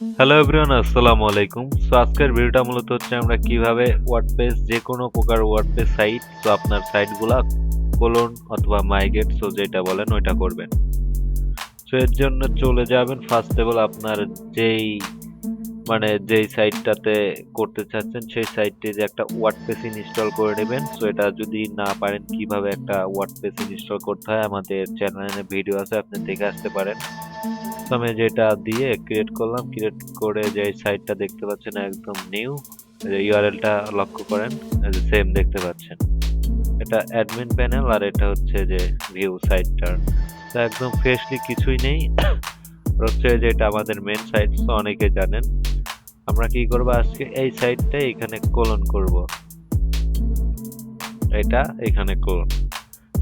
Hello everyone আসসালামু আলাইকুম so আজকের ভিডিওটা মূলত হচ্ছে আমরা কীভাবে ওয়ার্ডপ্রেস যে কোনো প্রকার ওয়ার্ডপ্রেস সাইট সো আপনার সাইটগুলা কোলন অথবা মাইগ্রেট সো যেটা বলেন ওইটা করবেন। সো এর জন্য চলে যাবেন। ফার্স্ট অফ অল আপনার যেই মানে যেই সাইটটাতে করতে চাচ্ছেন, সেই সাইটে যে একটা ওয়ার্ডপ্রেস ইনস্টল করে নেবেন। সো এটা যদি না পারেন, কীভাবে একটা ওয়ার্ডপ্রেস ইনস্টল করতে হয়, আমাদের চ্যানেলে ভিডিও আছে, আপনি দেখে আসতে পারেন। আমি যেটা দিয়ে ক্রিয়েট করলাম ক্রিয়েট করে যে সাইটটা দেখতে পাচ্ছেন একদম নিউ ইউআরএলটা লক্ষ্য করেন সেম দেখতে পাচ্ছেন। এটা অ্যাডমিন প্যানেল আর এটা হচ্ছে যে ভিউ সাইটটার তো একদম ফ্রেশলি কিছুই নেই। হচ্ছে যে এটা আমাদের মেন সাইট তো অনেকে জানেন। আমরা কি করব আজকে? এই সাইটটা এখানে কোলন করব। এটা এখানে কোলন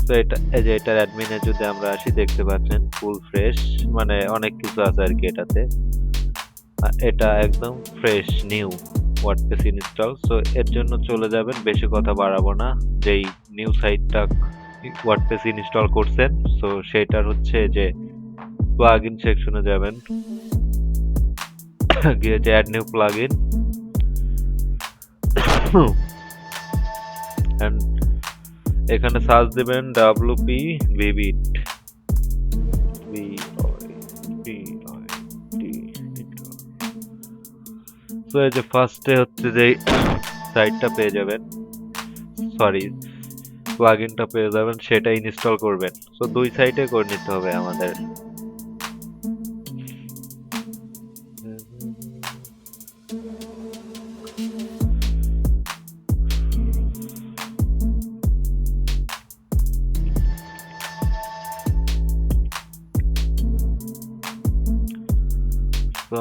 তো এটা, এই যে এটার অ্যাডমিনে যদি আমরা আসি, দেখতে পাচ্ছেন ফুল ফ্রেশ মানে অনেক কিছু আছে আর কি এটাতে। এটা একদম fresh new WordPress install so এর জন্য চলে যাবেন, বেশি কথা বাড়াবো না। যেই নিউ সাইটটা ওয়ার্ডপ্রেস ইনস্টল করছেন সো সেটার হচ্ছে যে প্লাগ ইন সেকশনে যাবেন। গিয়ে যে অ্যাড নিউ প্লাগইন এন্ড এখানে সার্চ দিবেন ডাব্লুপি ভিভিট সো এই যে ফার্স্টে হচ্ছে যে সাইটটা পেয়ে যাবেন। সরি প্লাগইনটা পেয়ে যাবেন সেটা ইনস্টল করবেন। সো দুই সাইটে করে নিতে হবে আমাদের।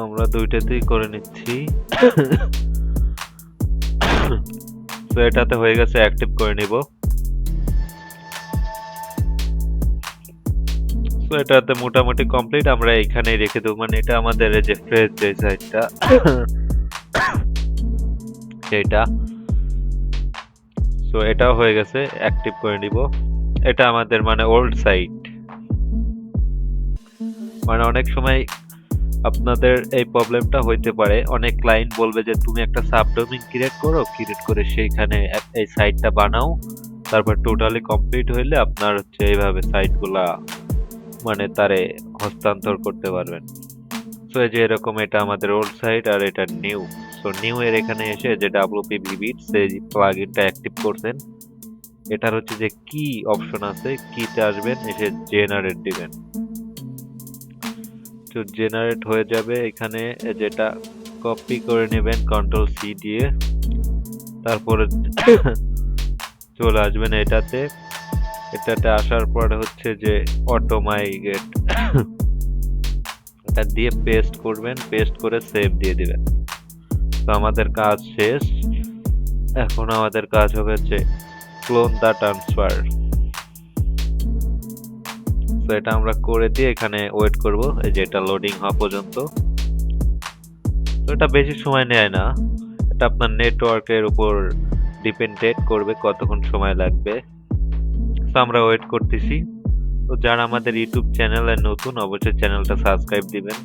আমরা দুইটাতেই করে নিচ্ছি। তো এটাতে হয়ে গেছে অ্যাক্টিভ করে নিব। তো এটাতে মোটামুটি কমপ্লিট আমরা এখানেই রেখে দেবো। মানে এটা আমাদের যে ফ্রেশ যে সাইটটা সেইটা। সো এটাও হয়ে গেছে অ্যাক্টিভ করে নিব। এটা আমাদের মানে ওল্ড সাইট মানে অনেক সময় আপনাদের এই প্রবলেমটা হইতে পারে। অনেক ক্লায়েন্ট বলবে যে, তুমি একটা সাবডোমেইন ক্রিয়েট করো ক্রিয়েট করে সেইখানে এই সাইটটা বানাও। তারপর টোটালি কমপ্লিট হইলে আপনার হচ্ছে এইভাবে সাইটগুলা মানে তারে হস্তান্তর করতে পারবেন। সো এই যে এরকম এটা আমাদের ওল্ড সাইট আর এটা নিউ সো নিউ এর এখানে এসে যে ডাব্লিউপি ভিভিট সেই প্লাগইনটা অ্যাক্টিভ করছেন। এটার হচ্ছে যে কি অপশন আছে কিতে আসবেন, এসে জেনারেট দিবেন। তো জেনারেট হয়ে যাবে এখানে যেটা কপি করে নেবেন কন্ট্রোল সি দিয়ে। তারপরে চলে আসবেন এটাতে। এটাতে আসার পরে হচ্ছে যে অটোমাইগেট এটা দিয়ে পেস্ট করবেন পেস্ট করে সেভ দিয়ে দিবেন। তো আমাদের কাজ শেষ। এখন আমাদের কাজ হবে যে ক্লোন দা ট্রান্সফার তো এটা আমরা করে দিয়ে এখানে ওয়েট করব, এই যে এটা লোডিং হওয়া পর্যন্ত। তো এটা বেশি সময় নেয় না। এটা আপনার নেটওয়ার্কের উপর ডিপেন্ডেড করবে কতক্ষণ সময় লাগবে। তো আমরা ওয়েট করতেছি। তো যারা আমাদের ইউটিউব চ্যানেলে নতুন, অবশ্যই চ্যানেলটা সাবস্ক্রাইব দিবেন।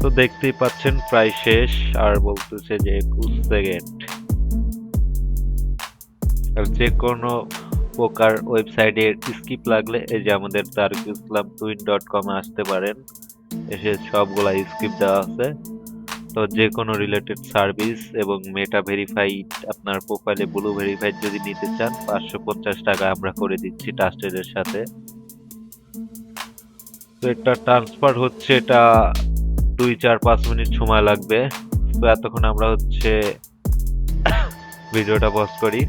তো দেখতেই পাচ্ছেন প্রায় শেষ, আর বলতেছে যে একুশ সেকেন্ড আর যে কোনো প্রকার ওয়েবসাইটে স্কিপ লাগলে এই যে আমাদের তারক ইসলাম টুইন ডট কমে আসতে পারেন। এসে সবগুলা স্কিপ দেওয়া আছে। তো যে কোনো রিলেটেড সার্ভিস এবং মেটা ভেরিফাইড আপনার প্রোফাইলে ব্লু ভেরিফাইড যদি নিতে চান, পাঁচশো পঞ্চাশ টাকা আমরা করে দিচ্ছি ট্রাস্টেডের সাথে। তো এটা ট্রান্সফার হচ্ছে, এটা দুই, চার, পাঁচ মিনিট সময় লাগবে। তো এতক্ষণ আমরা হচ্ছে ভিডিওটা পজ করি।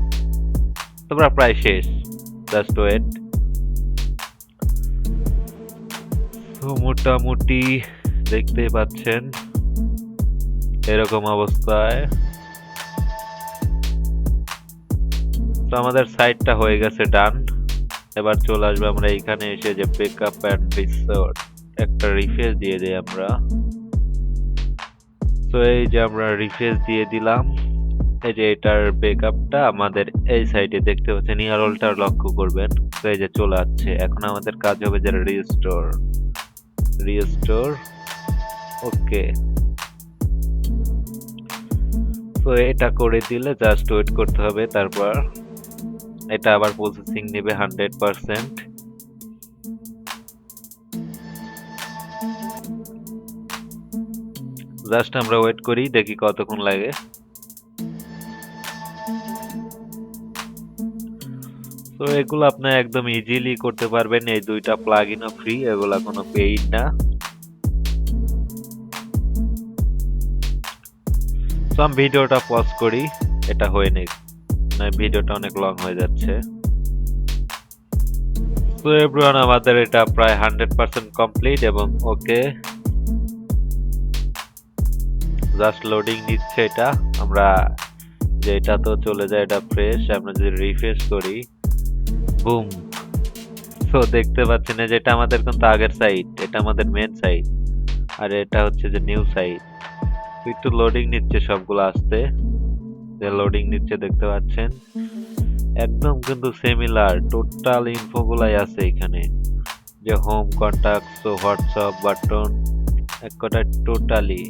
তোমরা প্রায় শেষ। জাস্ট ওয়েট তো মোটামুটি দেখতেই পাচ্ছেন এরকম অবস্থায়। তো আমাদের সাইটটা হয়ে গেছে ডান এবার চলে আসবে আমরা এখানে এসে যে ব্যাকআপ অ্যান্ড রিসোর্ট একটা রিফ্রেশ দিয়ে দিই আমরা। তো এই যে আমরা রিফ্রেশ দিয়ে দিলাম। এই যে এটার ব্যাকআপটা আমাদের এই সাইডে দেখতে পাচ্ছেন ইয়ারলটা লক্ষ্য করবেন। তো এই যে চলে আসছে। এখন আমাদের কাজ হবে যে রিস্টোর রিস্টোর ওকে তো এটা করে দিলে জাস্ট ওয়েট করতে হবে, তারপর এটা আবার প্রসেসিং নেবে হান্ড্রেড পার্সেন্ট জাস্ট আমরা ওয়েট করি, দেখি কতক্ষণ লাগে। তো এগুলো আপনি একদম ইজিলি করতে পারবেন। এই দুইটা প্লাগ ইনও ফ্রি এগুলা কোনো পেইড না। তো আমি ভিডিওটা পজ করি, এটা হয়ে নেই না, ভিডিওটা অনেক লং হয়ে যাচ্ছে। তো এভরিওয়ান আমাদের এটা প্রায় হান্ড্রেড পার্সেন্ট কমপ্লিট এবং ওকে জাস্ট লোডিং নিচ্ছে এটা। আমরা যে এটা তো চলে যায়, এটা ফ্রেশ আমরা যদি রিফ্রেশ করি বুম। তো দেখতে পাচ্ছেন যে এটা আমাদের কিন্তু আগের সাইট এটা আমাদের মেন সাইট আর এটা হচ্ছে যে নিউ সাইট একটু লোডিং নিচ্ছে সবগুলো আসতে। যে লোডিং নিচ্ছে দেখতে পাচ্ছেন। একদম কিন্তু সিমিলার টোটাল ইনফো গুলাই আছে এখানে। যে হোম কন্টাক্ট হোয়াটসঅ্যাপ বাটন এক কথা টোটালি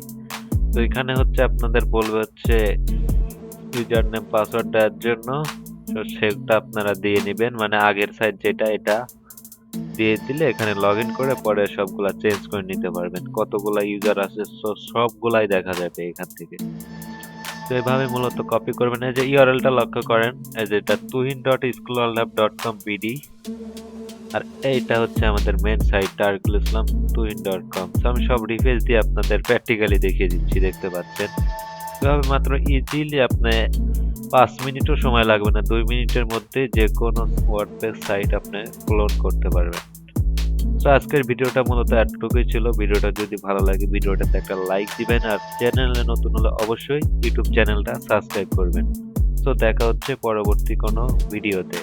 তো এখানে হচ্ছে আপনাদের বলবে হচ্ছে ইউজার নেম পাসওয়ার্ড দেওয়ার জন্য। তো সেটা আপনারা দিয়ে নেবেন। মানে আগের সাইট যেটা, এটা দিয়ে দিলে এখানে লগ ইন করে পরে সবগুলা চেঞ্জ করে নিতে পারবেন। কতগুলা ইউজার আছে সবগুলাই দেখা যাবে এখান থেকে। তো এভাবে মূলত কপি করবেন। এই যে ইউআরএলটা লক্ষ্য করেন, এই যে এটা Tuhin dot school dot com BD আর এইটা হচ্ছে আমাদের মেন সাইট টার্কুল ইসলাম তুহিন ডট কম আমি সব রিফ্রেশ দিয়ে আপনাদের প্র্যাকটিক্যালি দেখিয়ে দিচ্ছি, দেখতে পাচ্ছেন। এভাবে মাত্র ইজিলি আপনি পাঁচ মিনিটও সময় লাগবে না, দুই মিনিটের মধ্যে যে কোনো ওয়ার্ডপ্রেস সাইট আপনি ক্লোন করতে পারবেন। তো আজকের ভিডিওটা মূলত এতটুকুই ছিল। ভিডিওটা যদি ভালো লাগে, ভিডিওটাতে একটা লাইক দিবেন আর চ্যানেলে নতুন হলে অবশ্যই ইউটিউব চ্যানেলটা সাবস্ক্রাইব করবেন। তো দেখা হচ্ছে পরবর্তী কোনো ভিডিওতে।